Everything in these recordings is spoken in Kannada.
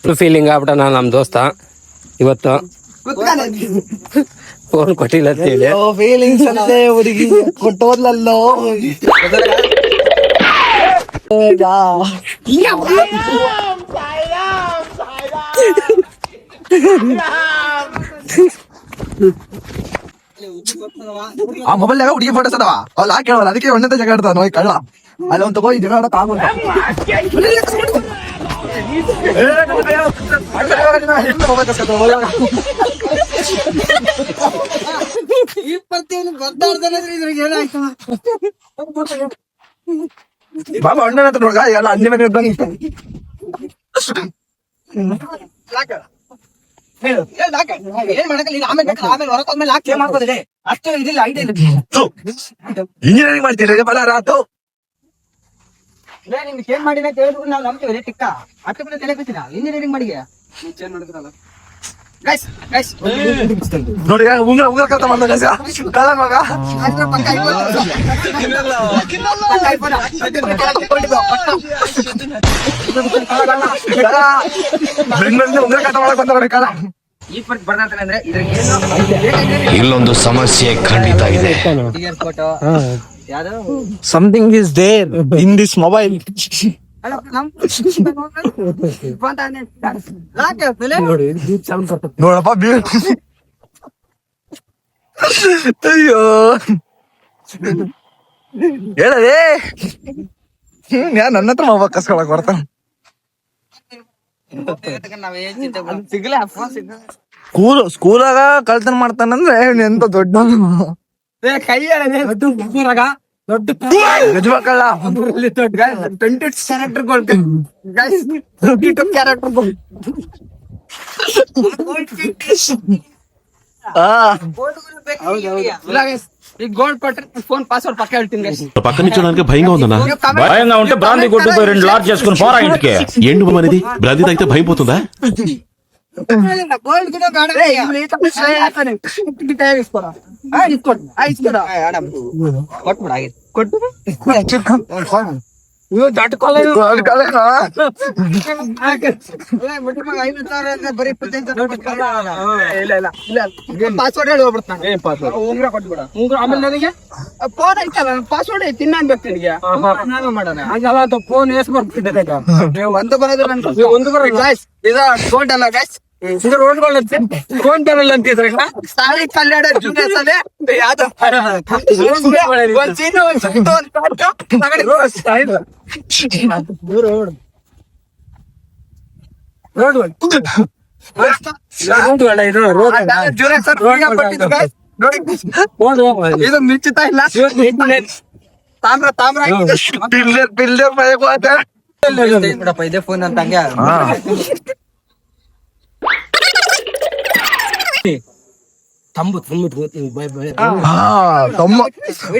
ಫುಲ್ ಫೀಲಿಂಗ್ ಆಗ್ಬಿಟ್ಟ ನಮ್ ದೋಸ್ತ ಇವತ್ತು ಫೋನ್ ಕೊಟ್ಟಿಲ್ಲ ಅಂತ ಹೇಳಿ ಫೀಲಿಂಗ್ಸ್ ಅಂತೆ ಹುಡುಗಿ ಕೊಟ್ಟೋದ್ಲಲ್ಲೋ ಆ ಮೊಬೈಲ್ ಹುಡುಗಿ ಫೋಟೋಸ್ ಅದಾವ. ಅವ್ಳು ಹಾಕಿ ಹೇಳಲ್ಲ ಅದಕ್ಕೆ ಒಣ್ಣೆ ಜಗ ಆಡ್ತಾವ ನೋಡಿ, ಕಳ್ಳ. ಅಲ್ಲಿ, ಒಂದು ತಗೋ, ಈ ಜಗ ಆಡಕ್ ಆಗೋಲ್ಲ. ಕಸ್ಕೊತಾವ ಬಾಬಾ, ಅಣ್ಣನ ಹತ್ರ ನೋಡ್ಗ ಎಲ್ಲ ಅನ್ಲಿಮಿಟೆಡ್ ಇದ್ದಂಗೆ ಏನ್ ಮಾಡಕ್ಕಲ್ಲ ಈಗ ಆಮೇಲೆ ಆಮೇಲೆ ಹೊರಕ್ ಹೋದ್ಮೇಲೆ ಹಾಕಿ ಮಾಡ್ಬೋದಿದೆ? ಅಷ್ಟು ಇದಿಲ್ಲ ಐಡಿಯಾ ಇಂಜಿನಿಯರಿಂಗ್ ಮಾಡ್ತೀರಿ ಬಲ ರಾತು ಲೇ, ನಿಮ್ಗೆ ಏನ್ ಮಾಡಿನ ಅಂತ ಹೇಳಿದ್ರು ನಾವು ನಂಬ್ತೀವಿ ಟಿಕ್ಕ. ಅಷ್ಟು ಕೂಡ ತಲೆ ಬಿತ್ತಿನ ಇಂಜಿನಿಯರಿಂಗ್ ಮಾಡಿಗೆ ಚೇಂಜ್ ಮಾಡಿದ್ರಲ್ಲ. ನೋಡಿ ಉಂಗ್ರ ಉಂಗ್ರ ಕರ್ತ ಕಾಲ ಮಗ. ಬೆಂಗಳೂರಿಂದ ಉಂಗ್ರ ಕರ್ತ ಮಾಡಕ್ ಬಂದ ನೋಡಿ ಕಲ. ಇಲ್ಲೊಂದು ಸಮಸ್ಯೆ ಖಂಡಿತ ಇದೆ. Something is there in this mobile ನೋಡಪ್ಪ ಅಯ್ಯೋ. ಹೇಳದೆ? ಯಾ ನನ್ನ ಹತ್ರ ಮೊಬೈಲ್ ಕಸ್ಕೊಳಕ್ ಬರ್ತಾನ? ಸ್ಕೂಲ್ ಸ್ಕೂಲಾಗ ಕಳ್ತನ ಮಾಡ್ತಾನಂದ್ರೆ ಎಂತ ದೊಡ್ಡ ಕೈ ದೊಡ್ಡ క్యారెక్టర్ క్యారెక్టర్ భయంగా ఉంటే బ్రాంతి కొట్టుతో రెండు లాట్ చేసుకుని పోరా ఇంటికి ఏంటి అనేది బ్రాంతి తగ్గితే భయం పోతుందా గోల్డ్ కూడా కాడ తీసుకోరా ఆ, తీసుకోండి ఆ, తీసుకోరా కొట్టు ఆగి కొట్టు ತಟ್ಕೊಳ್ಳೋದು ಪಾಸ್ವರ್ಡ್ ಹೇಳಿ ಹೋಗ್ಬಿಡ್ತಾನೆ ಉಂಗ್ರ ಕೊಟ್ಬಿಡ ಉಂಗ್ರ ಆಮೇಲೆ ನನಗೆ ಫೋನ್ ಐತಲ್ಲ ಪಾಸ್ವರ್ಡ್ ಐತಿ ತಿನ್ನ ಅನ್ಬೇಕು ನಿನಗೆ ನಾನು ಮಾಡೋಣ ಹಂಗಲ್ಲ ಫೋನ್ ಎಸ್ ಬರ್ತಿದ್ದೆ ಈಗ ನೀವು ಒಂದು ಬರೋದು ನನ್ಗೆ ಒಂದು ಬರೋದು ಗಾಯ್ಸ್ ಇದ ಗೋಲ್ಡ್ ಅಲ್ಲ ಗಾಯ್ಸ್ ಇದು ರೋಡ್ಗಳಂತೆ ಫೋನ್ ಬರಲ್ಲ ಅಂತಿದ್ರೆ ಸಾರಿ ಕಲ್ಯಾಣ ಜೂನಿಯರ್ಸ್ ಅಲ್ಲೇ ಯಾವ್ದು ಒಂದ್ ಸೀನು ಒಂದ್ ಸುತ್ತು ಒಂದ್ ಪಾಟು ತಗಡಿ ರೋಡ್ ರೋಡ್ ಇದು ರೋಡ್ ಜೂನಿಯರ್ ಸರ್ ಫ್ರೀ ಕೊಟ್ಟಿದ್ದು guys. ನೋಡಿ ಇದು ನಿಶ್ಚಿತ ಇಲ್ಲ ತಾಮ್ರ ತಾಮ್ರ ಪಿಲ್ಲರ್ ಪಿಲ್ಲರ್ ಮನೆಗೆ ಹೋದ ಬಿಡಪ್ಪ ಇದೇ ಫೋನ್ ಅಂತ ಹಂಗೆ ತಂಬು ತಮ್ಮ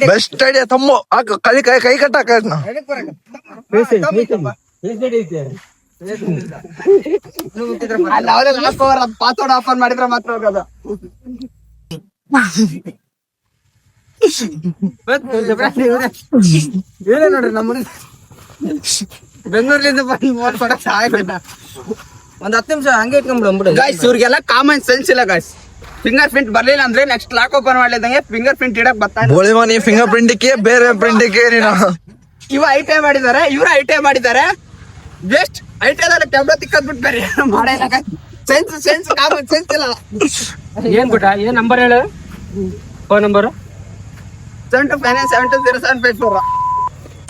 ಬೆಸ್ಟ್ ಐಡಿಯಾ ತಮ್ಮ ಕೈ ಕೈ ಕೈ ಕಟ್ಟಾಕ ಪಾಸ್ವರ್ಡ್ ಆಫರ್ ಮಾಡಿದ್ರೆ ಮಾತ್ರ ಹೋಗೋದು. ಏನೇ ನೋಡ್ರಿ ನಮ್ಮ ಬೆಂಗಳೂರಿಂದ ಬಂದು ಮೂವತ್ತು ಕೊಡಕ್ ಸಹಾಯ ಒಂದ್ ಹತ್ತು ನಿಮಿಷ ಹಂಗೆ ಇಟ್ಕೊಂಡ್ಬಿಡು ಗಾಯ್ಸ್ ಇವ್ರಿಗೆಲ್ಲ ಕಾಮನ್ ಸೆನ್ಸ್ ಇಲ್ಲ ಗಾಯ್ಸ್ ಫಿಂಗರ್ ಪ್ರಿಂಟ್ ಬರ್ಲಿಲ್ಲ ಅಂದ್ರೆ ನೆಕ್ಸ್ಟ್ ಲಾಕ್ ಓಪನ್ ಮಾಡ್ಲಿದ್ದಂಗೆ ಫಿಂಗರ್ ಪ್ರಿಂಟ್ ಇಡಕ್ ಬರ್ತಾ ಇಲ್ಲ. ಬೋಳಿ ಮನಿ ಫಿಂಗರ್ ಪ್ರಿಂಟ್ಗೆ ಬೇರೆ ಪ್ರಿಂಟ್ಗೆ ನೀನು. ಇವ ಐ ಟೈ ಐ ಮಾಡಿದ್ದಾರೆ ಇವ್ರು ಐ ಟೈ ಮಾಡಿದ್ದಾರೆ. ಜಸ್ಟ್ ಐ ಟಿ ಐ ಟ್ಯಾಬ್ಲೆಟ್ ತಿಕ್ಕದ್ ಬಿಟ್ಟು ಬೇರೆ ಮಾಡಿಲ್ಲ ಸೆನ್ಸ್ ಸೆನ್ಸ್ ಕಾಮನ್ ಸೆನ್ಸ್ ಇಲ್ಲ. ಏನ್ ಬಿಟ್ಟ ಏನ್ ನಂಬರ್ ಹೇಳು? Phone number seven two five seven two zero seven five four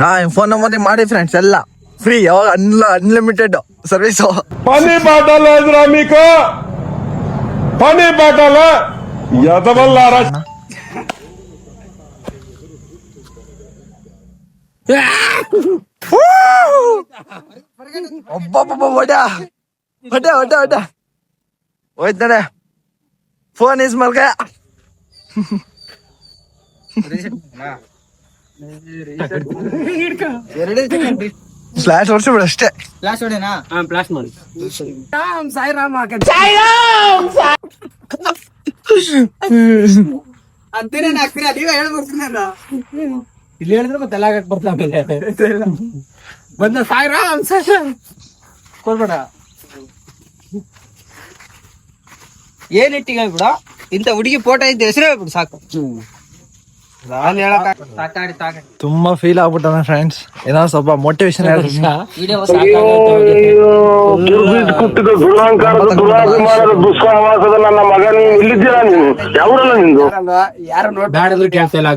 ಹಾ ಫೋನ್ ನಂಬರ್ ಮಾಡಿ ಫ್ರೆಂಡ್ಸ್ ಎಲ್ಲ. ಫ್ರೀ ಯಾವಾಗ ಅನ್ಲ ಅನ್ಲಿಮಿಟೆಡ್ ಸರ್ವಿಸ್ ಮನೆ ಬಾಟಲ್ ಆದ್ರ ಮೀಕು ಮನೆ ಬಾಟಲ್ ಎದವಲ್ಲಾರ ಒಬ್ಬೊಬ್ಬ ಒಡ ಒಡ ಒಡ ಒಡ ಹೋಯ್ತು ನಡೆ ಫೋನ್ ಯೂಸ್ ಮಾಡ್ಕ ಎರಡೇ ಸೆಕೆಂಡ್ ಮಲ್ಕ ಸ್ಲಾಶ್ ಹೊಡ್ಸ್ಬಿಡು ಅಷ್ಟೇ ಕ್ಲಾಸ್ ಹೊಡೆನಾ ಹಾ ಪ್ಲಾಸ್ ಮಾಡಿ ಅಂತೀರೇನ ಹಾಕ್ತೀರಾ ನೀವೇ ಹೇಳ್ಬಿಡ್ತೀನಲ್ಲ ಇಲ್ಲಿ ಹೇಳಿದ್ರೆ ಮತ್ತೆ ಎಲ್ಲ ಆಗಕ್ ಬರ್ತಾ ಆಮೇಲೆ ಬಂದ ಸಾಯ್ರಾಮ್ ಕೊಡ್ಬೇಡ ಏನ್ ಇಟ್ಟಿಗೆ ಹೇಳ್ಬಿಡ ಇಂತ ಹುಡುಗಿ ಫೋಟೋ ಇದ್ದ ಹೆಸರು ಹೇಳ್ಬಿಡು ಸಾಕು ತುಂಬಾ ಫೀಲ್ ಆಗ್ಬಿಟ್ಟಣ ಫ್ರೆಂಡ್ಸ್ ಏನೋ ಸ್ವಲ್ಪ ಮೋಟಿವೇಶನ್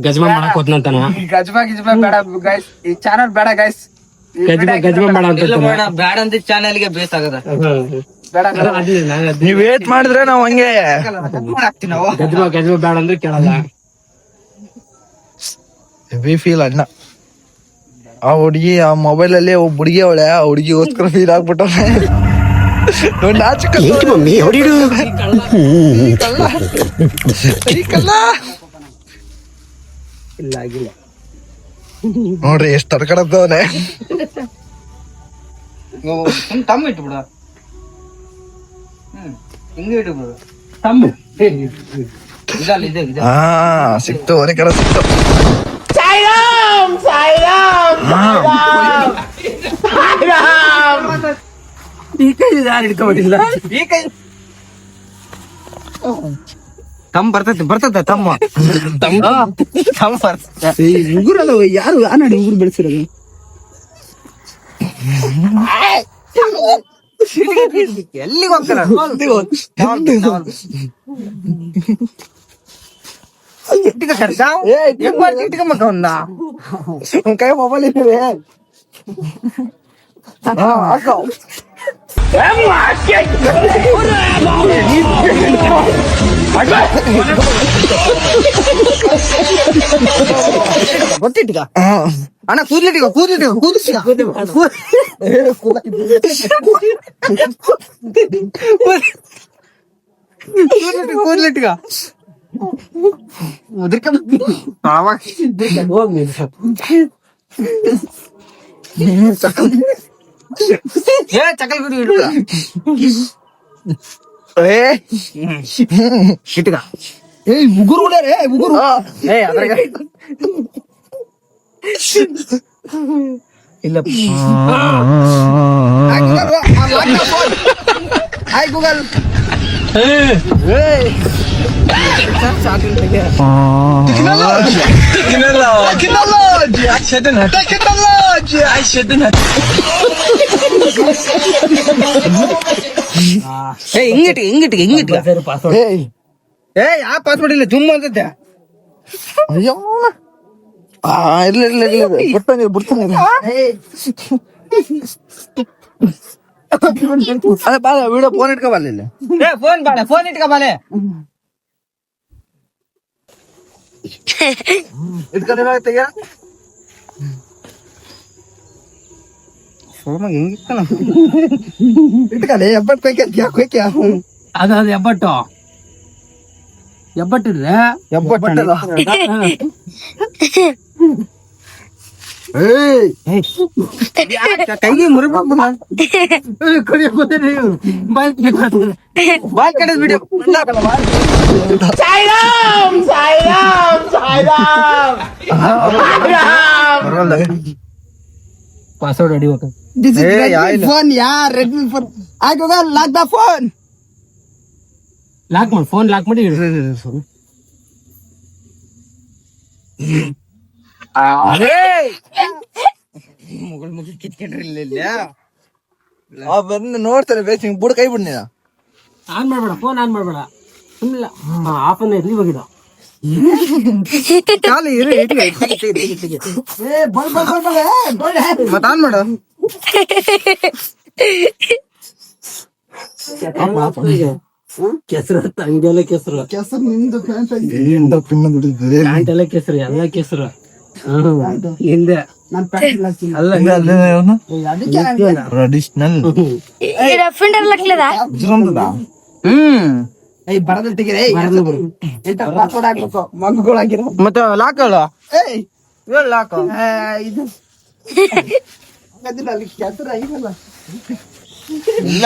ಗಜ್ಮ ಮಾಡಕ್ ಹೋದ್ನಂತಾನ ಗಜ್ಮಾ ಗಿಜ್ಮಾ ಬೇಡ ಗೈಸ್ ಈ ಚಾನಲ್ ಬೇಡ ಗೈಸ್ ಗಜ್ಮ ಗಜ್ಮ ಮಾಡ ಅಂತ ಬೇಡ ಅಂತ ಚಾನಲ್ಗೆ ಬೇಸ್ ಆಗದ. ಬೇಡ ನೀವ್ ವೇಟ್ ಮಾಡಿದ್ರೆ ನಾವ್ ಹಂಗೆ ಹಾಕ್ತೀನಿ ನಾವು. ಗಜ್ಮ ಗಜ್ಮ ಬೇಡ ಅಂದ್ರೆ ಕೇಳಲ್ಲ. ಹೆವಿ ಫೀಲ್ ಅಣ್ಣ ಆ ಹುಡುಗಿ ಆ ಮೊಬೈಲ್ ಅಲ್ಲಿ ಒಬ್ಬ ಹುಡುಗಿ ಅವಳೆ ಆ ಹುಡುಗಿಗೋಸ್ಕರ ಫೀಲ್ ಆಗ್ಬಿಟ್ಟವ್ನೆ. ನೋಡಿ ನಾಚಿಕ ಇಲ್ಲ ಆಗಿಲ್ಲ. ನೋಡ್ರಿ ಎಷ್ಟ್ ತಡ್ಕಡತ್ತವನೆ ತಮ್ಮ ಇಟ್ಬಿಡ. ಹಿಂಗೆ ತಮ್ಮ ಸಿಕ್ತು ಅವನೇ ಕಡೆ ಸಿಕ್ತು. ತಮ್ಮ ಬರ್ತೈತಿ ಬರ್ತೈತೆ ತಮ್ಮ ತಮ್ಮ ಬರ್ತೈತೆ ಉಗುರಲ್ಲ ಯಾರು ಆನಾಡಿ ಉಗುರು ಬೆಳೆಸಿರೋದು ಎಲ್ಲಿಗೆ ಹೋಗ್ತಾರ ఇంటికి కడతా ఇంటికి మాకు ఉందా ఇంకా మొబైల్ ఒట్టిగా ஆனா கூதிலடிக்கோ கூதிலடிக்கோ கூதிச்சியா கூதிலட்டிக்கா ಹೋಗ್ ನೀನು ಏ ಚಕಲ್ ಗುಡಿ ಇಡುಗ ಏ ಇಟ್ಗ ಏ ಮುಗುರು ಕೂಡ ರೇ ಮುಗುರು ಏ ಅದ್ರಾಗ ಇಲ್ಲ ಹಾಯ್ ಗೂಗಲ್ எங்கிட்டு எங்கிட்டு எங்கிட்டு ஏய். ஆ பாஸ்போர்ட் இல்ல சும்மா வந்துட்ட. ஐயோ. ஆ இல்ல இல்ல இல்ல புட்டங்க புட்டங்க ஏய். ಅದೇ ಬಾ ವಿಡಿಯೋ ಫೋನ್ ಇಟ್ಕೊ ಬರ್ಲಿಲ್ಲ ಏ ಫೋನ್ ಬಾಳೆ ಫೋನ್ ಇಟ್ಕ ಬಾಲೆ ಇಟ್ಕೊಂಡು ತೆಗಿಯ ಸೋಮಾಗ ಹೆಂಗಿತ್ತಾನ ಇಟ್ಕೊಳ್ಳಿ ಎಬ್ಬಟ್ ಕೊಯ್ಕ ಕೊಯ್ಕ ಅದು ಅದು ಎಬ್ಬಟ್ಟು ಎಬ್ಬಟ್ಟಿದ್ರೆ ಎಬ್ಬಟ್ಟಲ್ಲ ಏಯ್ ಕೈಗೆ ಮುರಿಬೇಕು ಬಾಲ್ ಕಡೆದ್ ಬಿಡಿ ಪಾಸ್ವರ್ಡ್ ಹೊಡಿಬೇಕು ಫೋನ್ ಯಾ ರೆಡ್ಮಿ ಫೋನ್ ಆಗ ಲಾಕ್ ದ ಫೋನ್ ಲಾಕ್ ಮಾಡಿ ಫೋನ್ ಲಾಕ್ ಮಾಡಿ ಇಡು. ಮುಗಳ ಮುಗಿ ಕಿತ್ಕೊಂಡ್ರಿ ಇಲ್ಲ ಆ ಬಂದು ನೋಡ್ತಾರೆ ಬೇಸ್ ಹಿಂಗ್ ಬುಡ ಕೈ ಬಿಡ್ನಿ ಆನ್ ಮಾಡ್ಬೇಡ ಫೋನ್ ಆನ್ ಮಾಡ್ಬೇಡ. ಸುಮ್ಮನೆ ಆಫ್ ಅನ್ನ ಇರ್ಲಿ ಹೋಗಿದ ಕಾಲು ಇರು ಇಟ್ಕ ಮತ್ತ ಆನ್ ಮಾಡು. ಕೆಸರು ಹಂಗೆಲ್ಲ ಕೆಸರು ಕೆಸರು. ನಿಂದು ಪ್ಯಾಂಟ್ ಎಲ್ಲ ಕೆಸರು ಎಲ್ಲ ಕೆಸರು. ಹಿಂಗ ಟ್ರೆಡಿಷನಲ್ ಮತ್ತೆ ಲಾಕ್ ಲಾಕ್ ಇದು ಇಲ್ಲ